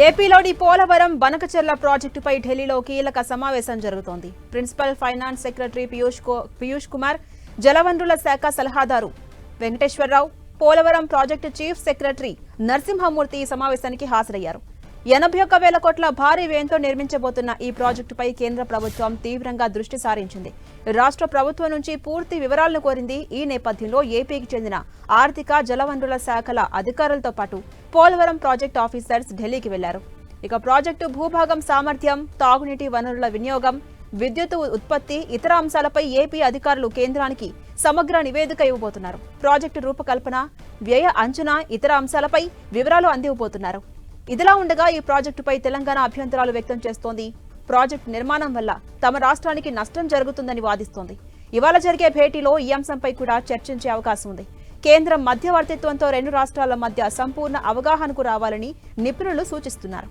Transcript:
ఏపీలోని పోలవరం బనకచెర్ల ప్రాజెక్టుపై ఢిల్లీలో కీలక సమావేశం జరుగుతోంది. Principal finance secretary Piyush Piyush Kumar జలవనరుల శాఖ సలహాదారు Venkateswararao Polavaram project chief secretary Narasimhamurthy ఈ సమావేశానికి హాజరయ్యారు. ఎనభై ఒక్క వేల కోట్ల భారీ వ్యయంతో నిర్మించబోతున్న ఈ ప్రాజెక్టుపై కేంద్ర ప్రభుత్వం తీవ్రంగా దృష్టి సారించింది. రాష్ట్ర ప్రభుత్వం నుంచి పూర్తి వివరాలను కోరింది ఈ నేపథ్యంలో ఏపీకి చెందిన ఆర్థిక జలవనరుల శాఖల అధికారులతో పాటు పోలవరం ప్రాజెక్ట్ ఆఫీసర్స్ ఢిల్లీకి వెళ్ళారు. ఇక ప్రాజెక్టు భూభాగం సామర్థ్యం తాగునీటి వనరుల వినియోగం విద్యుత్ ఉత్పత్తి ఇతర అంశాలపై ఏపీ అధికారులు కేంద్రానికి సమగ్ర నివేదిక ఇవ్వబోతున్నారు. ప్రాజెక్టు రూపకల్పన వ్యయ అంచనా ఇతర అంశాలపై వివరాలు అందివ్వబోతున్నారు. ఇదిలా ఉండగా ఈ ప్రాజెక్టుపై తెలంగాణ అభ్యంతరాలు వ్యక్తం చేస్తోంది. ప్రాజెక్టు నిర్మాణం వల్ల తమ రాష్ట్రానికి నష్టం జరుగుతుందని వాదిస్తోంది. ఇవాళ జరిగే భేటీలో ఈ అంశంపై కూడా చర్చించే అవకాశం ఉంది. కేంద్రం మధ్యవర్తిత్వంతో రెండు రాష్ట్రాల మధ్య సంపూర్ణ అవగాహనకు రావాలని నిపుణులు సూచిస్తున్నారు.